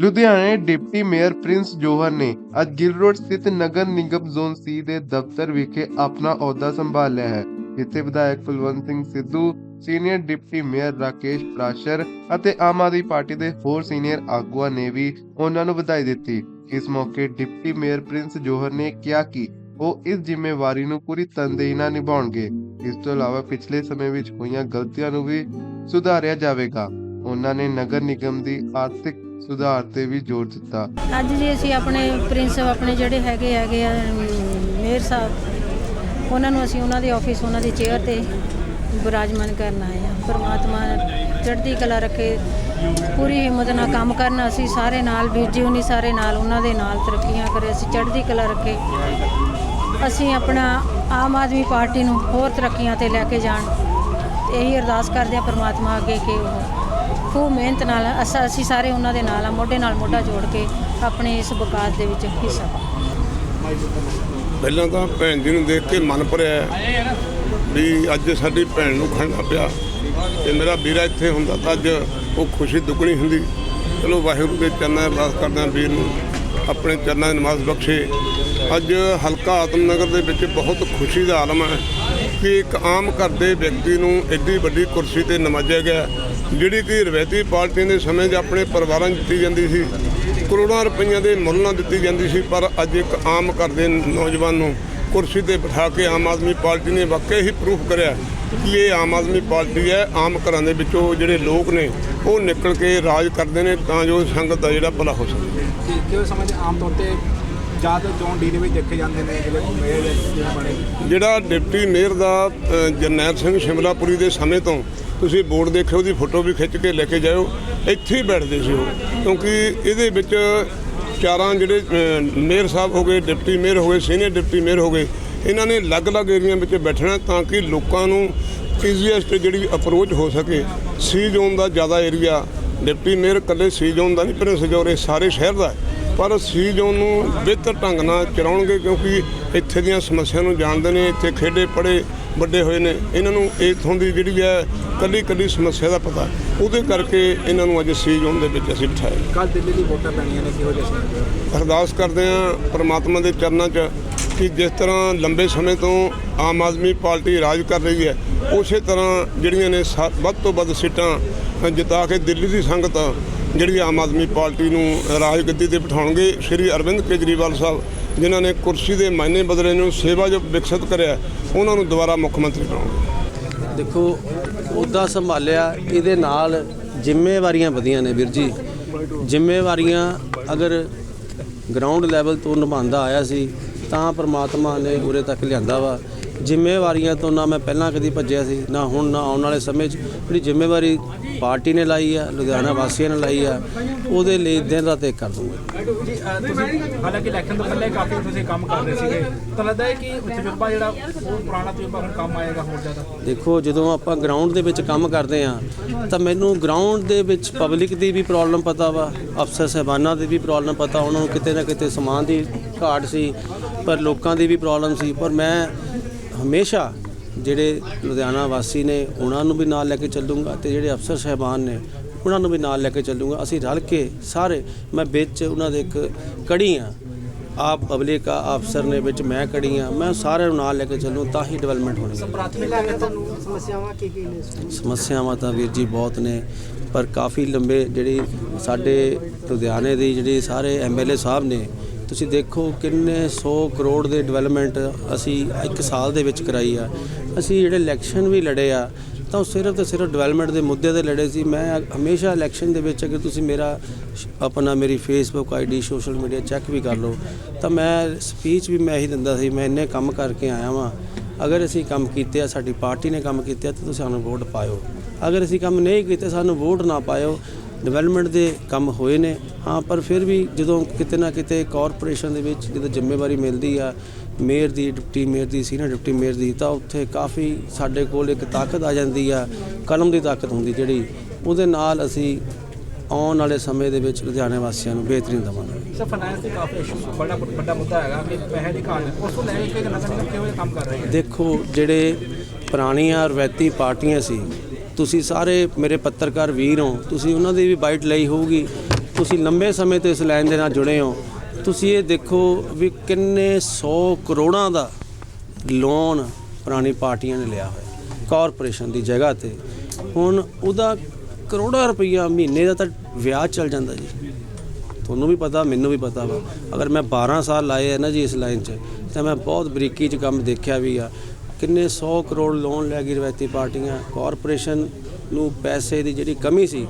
ਲੁਧਿਆਣੇ deputy mayor Prince ਜੋਹਰ ਨੇ ਅੱਜ ਗਿੱਲ ਰੋਡ ਸਥਿਤ ਨਗਰ ਨਿਗਮ ਜ਼ੋਨ ਸੀ ਦੇ ਦਫ਼ਤਰ ਵਿਖੇ ਆਪਣਾ ਅਹੁਦਾ ਸੰਭਾਲਿਆ ਹੈ। ਜਿੱਥੇ ਵਿਧਾਇਕ Kulwant Singh Sidhu, senior deputy mayor Rakesh Prashar ਅਤੇ ਆਮ ਆਦਮੀ ਪਾਰਟੀ ਦੇ ਹੋਰ ਸੀਨੀਅਰ ਆਗੂਆਂ ਨੇ ਵੀ ਉਹਨਾਂ ਨੂੰ ਵਧਾਈ ਦਿੱਤੀ। ਇਸ ਮੌਕੇ ਡਿਪਟੀ ਮੇਅਰ ਪ੍ਰਿੰਸ ਜੋਹਰ ਨੇ ਕਿਹਾ ਕਿ ਉਹ ਇਸ ਜ਼ਿੰਮੇਵਾਰੀ ਨੂੰ ਪੂਰੀ ਤਨਦੇਹੀ ਨਾਲ ਨਿਭਾਉਣਗੇ। ਇਸ ਤੋਂ ਇਲਾਵਾ ਪਿਛਲੇ ਸਮੇਂ ਵਿੱਚ ਹੋਈਆਂ ਗਲਤੀਆਂ ਨੂੰ ਵੀ ਸੁਧਾਰਿਆ ਜਾਵੇਗਾ। ਉਹਨਾਂ ਨੇ ਨਗਰ ਨਿਗਮ ਦੀ ਆਰਥਿਕ ਸੁਧਾਰ ਤੇ ਵੀ ਜ਼ੋਰ ਦਿੱਤਾ। ਅੱਜ ਜੀ ਅਸੀਂ ਆਪਣੇ ਪ੍ਰਿੰਸ ਆਪਣੇ ਜਿਹੜੇ ਹੈਗੇ ਹੈਗੇ ਆ ਮੇਅਰ ਸਾਹਿਬ, ਉਹਨਾਂ ਨੂੰ ਅਸੀਂ ਉਹਨਾਂ ਦੇ ਆਫਿਸ, ਉਹਨਾਂ ਦੀ ਚੇਅਰ ਤੇ ਬਿਰਾਜਮਾਨ ਕਰਨ ਆਏ ਆ ਪਰਮਾਤਮਾ ਚੜ੍ਹਦੀ ਕਲਾ ਰੱਖੇ, ਪੂਰੀ ਹਿੰਮਤ ਨਾਲ ਕੰਮ ਕਰਨ, ਅਸੀਂ ਸਾਰੇ ਨਾਲ, ਵੀਰ ਉਨੀ ਸਾਰੇ ਨਾਲ, ਉਹਨਾਂ ਦੇ ਨਾਲ ਤਰੱਕੀਆਂ ਕਰੇ, ਅਸੀਂ ਚੜ੍ਹਦੀ ਕਲਾ ਰੱਖੇ। ਅਸੀਂ ਆਪਣਾ ਆਮ ਆਦਮੀ ਪਾਰਟੀ ਨੂੰ ਹੋਰ ਤਰੱਕੀਆਂ ਤੇ ਲੈ ਕੇ ਜਾਣ। ਇਹੀ ਅਰਦਾਸ ਕਰਦੇ ਆ ਪਰਮਾਤਮਾ ਅੱਗੇ ਕਿ ਉਹ ਖੂਬ ਮਿਹਨਤ ਨਾਲ ਅਸਾਂ, ਅਸੀਂ ਸਾਰੇ ਉਹਨਾਂ ਦੇ ਨਾਲ ਆ, ਮੋਢੇ ਨਾਲ ਮੋਢਾ ਜੋੜ ਕੇ ਆਪਣੇ ਇਸ ਵਿਕਾਸ ਦੇ ਵਿੱਚ ਹਿੱਸਾ ਪਹਿਲਾਂ ਤਾਂ ਭੈਣ ਜੀ ਨੂੰ ਦੇਖ ਕੇ ਮਨ ਭਰਿਆ ਵੀ ਅੱਜ ਸਾਡੀ ਭੈਣ ਨੂੰ ਖੜਨਾ ਪਿਆ ਤੇ ਮੇਰਾ ਵੀਰਾ ਇੱਥੇ ਹੁੰਦਾ ਤਾਂ ਅੱਜ ਉਹ ਖੁਸ਼ੀ ਦੁੱਗਣੀ ਹੁੰਦੀ। ਚਲੋ ਵਾਹਿਗੁਰੂ ਦੇ ਚਰਨਾਂ 'ਚ ਅਰਦਾਸ ਕਰਦੇ ਵੀਰ ਨੂੰ, ਆਪਣੇ ਚਰਨਾਂ ਦੀ ਨਮਾਜ਼ ਬਖਸ਼ੇ। ਅੱਜ ਹਲਕਾ ਆਤਮਨਗਰ ਦੇ ਵਿੱਚ ਬਹੁਤ ਖੁਸ਼ੀ ਦਾ ਆਲਮ ਹੈ ਕਿ ਇੱਕ ਆਮ ਘਰ ਦੇ ਵਿਅਕਤੀ ਨੂੰ ਐਡੀ ਵੱਡੀ ਕੁਰਸੀ ਤੇ ਨਵਾਜਿਆ ਗਿਆ। ਜਿਹੜੀ ਕਿ ਰਵਾਇਤੀ ਪਾਰਟੀਆਂ ਦੇ ਸਮੇਂ 'ਚ ਆਪਣੇ ਪਰਿਵਾਰਾਂ 'ਚ ਦਿੱਤੀ ਜਾਂਦੀ ਸੀ ਕਰੋੜਾਂ ਰੁਪਈਆਂ ਦੇ ਮੁੱਲ ਨਾਲ ਦਿੱਤੀ ਜਾਂਦੀ ਸੀ ਪਰ ਅੱਜ ਇੱਕ ਆਮ ਘਰ ਦੇ ਨੌਜਵਾਨ ਨੂੰ ਕੁਰਸੀ ਤੇ ਬਿਠਾ ਕੇ ਆਮ ਆਦਮੀ ਪਾਰਟੀ ਨੇ ਵਾਕਿਆ ਹੀ ਪ੍ਰੂਫ ਕਰਿਆ ਕਿ ਇਹ ਆਮ ਆਦਮੀ ਪਾਰਟੀ ਹੈ। ਆਮ ਘਰਾਂ ਦੇ ਵਿੱਚੋਂ ਜਿਹੜੇ ਲੋਕ ਨੇ ਉਹ ਨਿਕਲ ਕੇ ਰਾਜ ਕਰਦੇ ਨੇ ਤਾਂ ਜੋ ਸੰਗਤ ਦਾ ਜਿਹੜਾ ਭਲਾ ਹੋ ਸਕੇ। ਕਿਉਂ ਸਮਝ ਆਮ ਤੌਰ ਤੇ ਜ਼ਿਆਦਾ ਜੌਨ ਡੀ ਦੇ ਵਿੱਚ ਦੇਖੇ ਜਾਂਦੇ ਨੇ ਜਿਹੜੇ ਡਿਪਟੀ ਮੇਅਰ ਦਾ ਜਰਨੈਲ ਸਿੰਘ ਸ਼ਿਮਲਾਪੁਰੀ ਦੇ ਸਮੇਂ ਤੋਂ ਤੁਸੀਂ ਬੋਰਡ ਦੇਖਿਓ ਉਹਦੀ ਫੋਟੋ ਵੀ ਖਿੱਚ ਕੇ ਲੈ ਕੇ ਜਾਇਓ, ਇੱਥੇ ਹੀ ਬੈਠਦੇ ਸੀ ਉਹ। ਕਿਉਂਕਿ ਇਹਦੇ ਵਿੱਚ ਚਾਰਾਂ ਜਿਹੜੇ ਮੇਅਰ ਸਾਹਿਬ ਹੋ ਗਏ, ਡਿਪਟੀ ਮੇਅਰ ਹੋ ਗਏ, ਸੀਨੀਅਰ ਡਿਪਟੀ ਮੇਅਰ ਹੋ ਗਏ, ਇਹਨਾਂ ਨੇ ਅਲੱਗ-ਅਲੱਗ ਏਰੀਆ ਵਿੱਚ ਬੈਠਣਾ ਤਾਂ ਕਿ ਲੋਕਾਂ ਨੂੰ ਈਜ਼ੀਐਸਟ ਜਿਹੜੀ ਅਪਰੋਚ ਹੋ ਸਕੇ। ਸੀ ਜ਼ੋਨ ਦਾ ਜ਼ਿਆਦਾ ਏਰੀਆ ਡਿਪਟੀ ਮੇਅਰ ਇਕੱਲੇ ਸੀ ਜ਼ੋਨ ਦਾ ਨਹੀਂ ਪ੍ਰਿੰਸ ਜੋਰੇ ਸਾਰੇ ਸ਼ਹਿਰ ਦਾ ਪਰ ਸੀ ਜ਼ੋਨ ਨੂੰ ਬਿਹਤਰ ਢੰਗ ਨਾਲ ਚਲਾਉਣਗੇ ਕਿਉਂਕਿ ਇੱਥੇ ਦੀਆਂ ਸਮੱਸਿਆ ਨੂੰ ਜਾਣਦੇ ਨੇ ਇੱਥੇ ਖੇਡੇ ਪੜੇ ਵੱਡੇ ਹੋਏ ਨੇ ਇਹਨਾਂ ਨੂੰ ਇੱਥੋਂ ਦੀ ਜਿਹੜੀ ਹੈ ਕੱਲੀ ਕੱਲੀ ਸਮੱਸਿਆ ਦਾ ਪਤਾ। ਉਹਦੇ ਕਰਕੇ ਇਹਨਾਂ ਨੂੰ ਅੱਜ ਸੀ ਜ਼ੋਨ ਦੇ ਵਿੱਚ ਅਸੀਂ ਬਿਠਾਇਆ ਕੱਲ ਦਿੱਲੀ ਦੀ ਵੋਟਾਂ ਪੈਣੀਆਂ ਨੇ ਕਿਹੋ ਜਿਹਾ ਅਰਦਾਸ ਕਰਦੇ ਹਾਂ ਪ੍ਰਮਾਤਮਾ ਦੇ ਚਰਨਾਂ 'ਚ ਕਿ ਜਿਸ ਤਰ੍ਹਾਂ ਲੰਬੇ ਸਮੇਂ ਤੋਂ ਆਮ ਆਦਮੀ ਪਾਰਟੀ ਰਾਜ ਕਰ ਰਹੀ ਹੈ, ਉਸੇ ਤਰ੍ਹਾਂ ਜਿਹੜੀਆਂ ਨੇ ਸਾ- ਵੱਧ ਤੋਂ ਵੱਧ ਸੀਟਾਂ ਜਿਤਾ ਕੇ ਦਿੱਲੀ ਦੀ ਸੰਗਤ ਜਿਹੜੀ ਆਮ ਆਦਮੀ ਪਾਰਟੀ ਨੂੰ ਰਾਜ ਗੱਦੀ ਤੇ ਬਿਠਾਉਣਗੇ, ਸ਼੍ਰੀ ਅਰਵਿੰਦ ਕੇਜਰੀਵਾਲ ਸਾਹਿਬ, ਜਿਨ੍ਹਾਂ ਨੇ ਕੁਰਸੀ ਦੇ ਮਾਇਨੇ ਬਦਲੇ ਨੂੰ ਸੇਵਾ ਜੋ ਵਿਕਸਿਤ ਕਰਿਆ, ਉਹਨਾਂ ਨੂੰ ਦੁਬਾਰਾ ਮੁੱਖ ਮੰਤਰੀ ਬਣਾਉਣਗੇ। ਦੇਖੋ, ਉਹਦਾ ਸੰਭਾਲਿਆ, ਇਹਦੇ ਨਾਲ ਜ਼ਿੰਮੇਵਾਰੀਆਂ ਵਧੀਆਂ ਨੇ ਵੀਰ ਜੀ। ਜ਼ਿੰਮੇਵਾਰੀਆਂ ਅਗਰ ਗਰਾਊਂਡ ਲੈਵਲ ਤੋਂ ਨਿਭਾਉਂਦਾ ਆਇਆ ਸੀ ਤਾਂ ਪ੍ਰਮਾਤਮਾ ਨੇ ਉਰੇ ਤੱਕ ਲਿਆਂਦਾ ਵਾ। ਜ਼ਿੰਮੇਵਾਰੀਆਂ ਤੋਂ ਨਾ ਮੈਂ ਪਹਿਲਾਂ ਕਦੀ ਭੱਜਿਆ ਸੀ ਨਾ ਹੁਣ ਨਾ ਆਉਣ ਵਾਲੇ ਸਮੇਂ 'ਚ। ਜਿਹੜੀ ਜ਼ਿੰਮੇਵਾਰੀ ਪਾਰਟੀ ਨੇ ਲਾਈ ਆ ਲੁਧਿਆਣਾ ਵਾਸੀਆਂ ਨੇ ਲਾਈ ਆ ਉਹਦੇ ਲਈ ਦਿਨ ਰਾਤ ਇੱਕ ਕਰ ਦੂੰਗਾ ਜੀ ਅ, ਤੁਸੀਂ ਹਾਲਾਂਕਿ ਇਲੈਕਸ਼ਨ ਤੋਂ ਪਹਿਲੇ ਕਾਫੀ ਤੁਸੀਂ ਕੰਮ ਕਰ ਰਹੇ ਸੀਗੇ। ਤਾਂ ਲੱਗਦਾ ਹੈ ਕਿ ਤਜਰਬਾ ਜਿਹੜਾ ਉਹ ਪੁਰਾਣਾ ਤਜਰਬਾ ਹੁਣ ਕੰਮ ਆਏਗਾ ਹੋਰ ਜ਼ਿਆਦਾ। ਦੇਖੋ ਜਦੋਂ ਆਪਾਂ ਗਰਾਊਂਡ ਦੇ ਵਿੱਚ ਕੰਮ ਕਰਦੇ ਆ ਤਾਂ ਮੈਨੂੰ ਗਰਾਊਂਡ ਦੇ ਵਿੱਚ ਪਬਲਿਕ ਦੀ ਵੀ ਪ੍ਰੋਬਲਮ ਪਤਾ ਵਾ ਅਫਸਰ ਸਹਿਬਾਨਾਂ ਦੀ ਵੀ ਪ੍ਰੋਬਲਮ ਪਤਾ ਉਹਨਾਂ ਨੂੰ ਕਿਤੇ ਨਾ ਕਿਤੇ ਸਮਾਨ ਦੀ ਘਾਟ ਸੀ। ਪਰ ਲੋਕਾਂ ਦੀ ਵੀ ਪ੍ਰੋਬਲਮ ਸੀ। ਪਰ ਮੈਂ ਹਮੇਸ਼ਾ ਜਿਹੜੇ ਲੁਧਿਆਣਾ ਵਾਸੀ ਨੇ ਉਹਨਾਂ ਨੂੰ ਵੀ ਨਾਲ ਲੈ ਕੇ ਚੱਲੂੰਗਾ ਤੇ ਜਿਹੜੇ ਅਫਸਰ ਸਹਿਬਾਨ ਨੇ ਉਹਨਾਂ ਨੂੰ ਵੀ ਨਾਲ ਲੈ ਕੇ ਚੱਲੂੰਗਾ। ਅਸੀਂ ਰਲ ਕੇ ਸਾਰੇ ਮੈਂ ਵਿੱਚ ਉਹਨਾਂ ਦੇ ਇੱਕ ਕੜੀ ਆ ਆਪ ਪਬਲਿਕ ਆ ਅਫਸਰ ਨੇ ਵਿੱਚ ਮੈਂ ਕੜੀ ਆ ਮੈਂ ਸਾਰਿਆਂ ਨੂੰ ਨਾਲ ਲੈ ਕੇ ਚੱਲੂ ਤਾਂ ਹੀ ਡਿਵੈਲਪਮੈਂਟ ਹੋਣੀ। ਹੈ ਪ੍ਰਾਥਮਿਕ ਤੋਂ ਸਮੱਸਿਆਵਾਂ ਤਾਂ ਵੀਰ ਜੀ ਬਹੁਤ ਨੇ ਪਰ ਕਾਫੀ ਲੰਬੇ ਜਿਹੜੀ ਸਾਡੇ ਲੁਧਿਆਣੇ ਦੀ ਜਿਹੜੀ ਸਾਰੇ ਐਮਐਲਏ ਸਾਹਿਬ ਨੇ ਤੁਸੀਂ ਦੇਖੋ ਕਿੰਨੇ 100 ਕਰੋੜ ਦੇ ਡਿਵੈਲਪਮੈਂਟ ਅਸੀਂ ਇੱਕ ਸਾਲ ਦੇ ਵਿੱਚ ਕਰਾਈ ਆ। ਅਸੀਂ ਜਿਹੜੇ ਇਲੈਕਸ਼ਨ ਵੀ ਲੜੇ ਆ, ਤਾਂ ਉਹ ਸਿਰਫ ਤੇ ਸਿਰਫ ਡਿਵੈਲਪਮੈਂਟ ਦੇ ਮੁੱਦੇ ਤੇ ਲੜੇ ਸੀ। ਮੈਂ ਹਮੇਸ਼ਾ ਇਲੈਕਸ਼ਨ ਦੇ ਵਿੱਚ ਅਗਰ ਤੁਸੀਂ ਮੇਰਾ ਆਪਣਾ ਮੇਰੀ Facebook ID social media check ਵੀ ਕਰ ਲਓ, ਤਾਂ ਮੈਂ ਸਪੀਚ ਵੀ ਮੈਂ ਇਹੀ ਦਿੰਦਾ ਸੀ। ਮੈਂ ਇੰਨੇ ਕੰਮ ਕਰਕੇ ਆਇਆ ਵਾਂ। ਅਗਰ ਅਸੀਂ ਕੰਮ ਕੀਤੇ ਆ, ਸਾਡੀ ਪਾਰਟੀ ਨੇ ਕੰਮ ਕੀਤੇ ਆ, ਤਾਂ ਤੁਸੀਂ ਸਾਨੂੰ ਵੋਟ ਪਾਇਓ। ਅਗਰ ਅਸੀਂ ਕੰਮ ਨਹੀਂ ਕੀਤੇ, ਸਾਨੂੰ ਵੋਟ ਨਾ ਪਾਇਓ ਡਿਵੈਲਪਮੈਂਟ ਦੇ ਕੰਮ ਹੋਏ ਨੇ। ਹਾਂ ਪਰ ਫਿਰ ਵੀ ਜਦੋਂ ਕਿਤੇ ਨਾ ਕਿਤੇ ਕਾਰਪੋਰੇਸ਼ਨ ਦੇ ਵਿੱਚ ਜਦੋਂ ਜ਼ਿੰਮੇਵਾਰੀ ਮਿਲਦੀ ਆ ਮੇਅਰ ਦੀ ਡਿਪਟੀ ਮੇਅਰ ਦੀ ਸੀਨੀਅਰ ਡਿਪਟੀ ਮੇਅਰ ਦੀ ਤਾਂ ਉੱਥੇ ਕਾਫੀ ਸਾਡੇ ਕੋਲ ਇੱਕ ਤਾਕਤ ਆ ਜਾਂਦੀ ਆ ਕਲਮ ਦੀ ਤਾਕਤ ਹੁੰਦੀ ਜਿਹੜੀ। ਉਹਦੇ ਨਾਲ ਅਸੀਂ ਆਉਣ ਵਾਲੇ ਸਮੇਂ ਦੇ ਵਿੱਚ ਲੁਧਿਆਣੇ ਵਾਸੀਆਂ ਨੂੰ ਬਿਹਤਰੀਨ ਦੇਵਾਂਗੇ। ਸਰ ਫਾਈਨਾਂਸ ਦੀ ਕਾਫੀ ਇਸ਼ੂ ਬੜਾ ਵੱਡਾ ਮੁੱਦਾ ਹੈਗਾ ਕਿ ਪੈਸੇ ਦੀ ਘਾਟ ਉਸ ਤੋਂ ਲੈ ਕੇ ਨਗਰ ਨਿਗਮ ਜਿਹਾ ਕੰਮ ਕਰ ਰਹੀ ਹੈ ਦੇਖੋ ਜਿਹੜੇ ਪੁਰਾਣੀਆਂ ਰਵਾਇਤੀ ਪਾਰਟੀਆਂ ਸੀ ਤੁਸੀਂ ਸਾਰੇ ਮੇਰੇ ਪੱਤਰਕਾਰ ਵੀਰ ਹੋ, ਤੁਸੀਂ ਉਹਨਾਂ ਦੀ ਵੀ ਬਾਈਟ ਲਈ ਹੋਊਗੀ। ਤੁਸੀਂ ਲੰਬੇ ਸਮੇਂ ਤੋਂ ਇਸ ਲਾਈਨ ਦੇ ਨਾਲ ਜੁੜੇ ਹੋ। ਤੁਸੀਂ ਇਹ ਦੇਖੋ ਵੀ ਕਿੰਨੇ 100 ਕਰੋੜਾਂ ਦਾ ਲੋਨ ਪੁਰਾਣੀ ਪਾਰਟੀਆਂ ਨੇ ਲਿਆ ਹੋਇਆ, ਕਾਰਪੋਰੇਸ਼ਨ ਦੀ ਜਗ੍ਹਾ ਤੇ। ਹੁਣ ਉਹਦਾ ਕਰੋੜਾਂ ਰੁਪਈਆ ਮਹੀਨੇ ਦਾ ਤਾਂ ਵਿਆਜ ਚੱਲ ਜਾਂਦਾ ਜੀ। ਤੁਹਾਨੂੰ ਵੀ ਪਤਾ, ਮੈਨੂੰ ਵੀ ਪਤਾ ਵਾ। ਅਗਰ ਮੈਂ 12 ਸਾਲ ਲਾਏ ਆ ਨਾ ਜੀ ਇਸ ਲਾਈਨ 'ਚ, ਤਾਂ ਮੈਂ ਬਹੁਤ ਬਰੀਕੀ 'ਚ ਕੰਮ ਦੇਖਿਆ ਵੀ ਆ। ਕਿੰਨੇ 100 ਕਰੋੜ ਲੋਨ ਲੈ ਗਈ ਰਵਾਇਤੀ ਪਾਰਟੀਆਂ ਕਾਰਪੋਰੇਸ਼ਨ ਨੂੰ ਪੈਸੇ ਦੀ ਜਿਹੜੀ ਕਮੀ ਸੀ,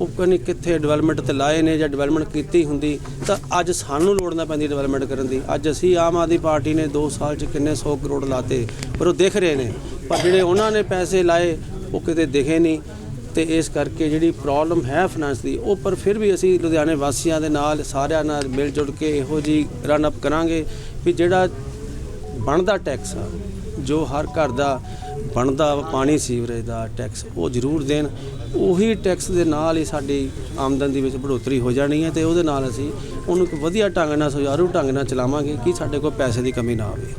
ਉਹ ਕਹਿੰਦੇ ਕਿੱਥੇ ਡਿਵੈਲਪਮੈਂਟ ਤੇ ਲਾਏ ਨੇ ਜਾਂ ਡਿਵੈਲਪਮੈਂਟ ਕੀਤੀ ਹੁੰਦੀ, ਤਾਂ ਅੱਜ ਸਾਨੂੰ ਲੋੜ ਨਾ ਪੈਂਦੀ ਡਿਵੈਲਪਮੈਂਟ ਕਰਨ ਦੀ। ਅੱਜ ਅਸੀਂ ਆਮ ਆਦਮੀ ਪਾਰਟੀ ਨੇ 2 ਸਾਲ 'ਚ ਕਿੰਨੇ 100 ਕਰੋੜ ਲਾਤੇ, ਪਰ ਉਹ ਦਿਖ ਰਹੇ ਨੇ। ਪਰ ਜਿਹੜੇ ਉਹਨਾਂ ਨੇ ਪੈਸੇ ਲਾਏ, ਉਹ ਕਿਤੇ ਦਿਖੇ ਨਹੀਂ ਤੇ ਇਸ ਕਰਕੇ ਜਿਹੜੀ ਪ੍ਰੋਬਲਮ ਹੈ ਫਾਈਨਾਂਸ ਦੀ, ਉਹ ਪਰ ਫਿਰ ਵੀ ਅਸੀਂ ਲੁਧਿਆਣੇ ਵਾਸੀਆਂ ਦੇ ਨਾਲ, ਸਾਰਿਆਂ ਨਾਲ ਮਿਲ ਜੁਲ ਕੇ ਇਹੋ ਜੀ ਰਨ ਅਪ ਕਰਾਂਗੇ ਵੀ ਜਿਹੜਾ ਬਣਦਾ ਟੈਕਸ ਆ ਜੋ ਹਰ ਘਰ ਦਾ ਬਣਦਾ ਪਾਣੀ ਸੀਵਰੇਜ ਦਾ ਟੈਕਸ, ਉਹ ਜ਼ਰੂਰ ਦੇਣ। ਉਹੀ ਟੈਕਸ ਦੇ ਨਾਲ ਹੀ ਸਾਡੀ ਆਮਦਨ ਦੇ ਵਿੱਚ ਬੜੋਤਰੀ ਹੋ ਜਾਣੀ ਹੈ ਤੇ ਉਹਦੇ ਨਾਲ ਅਸੀਂ ਉਹਨੂੰ ਇੱਕ ਵਧੀਆ ਢੰਗ ਨਾਲ, ਸੁਚਾਰੂ ਢੰਗ ਨਾਲ ਚਲਾਵਾਂਗੇ ਕਿ ਸਾਡੇ ਕੋਲ ਪੈਸੇ ਦੀ ਕਮੀ ਨਾ ਆਵੇ।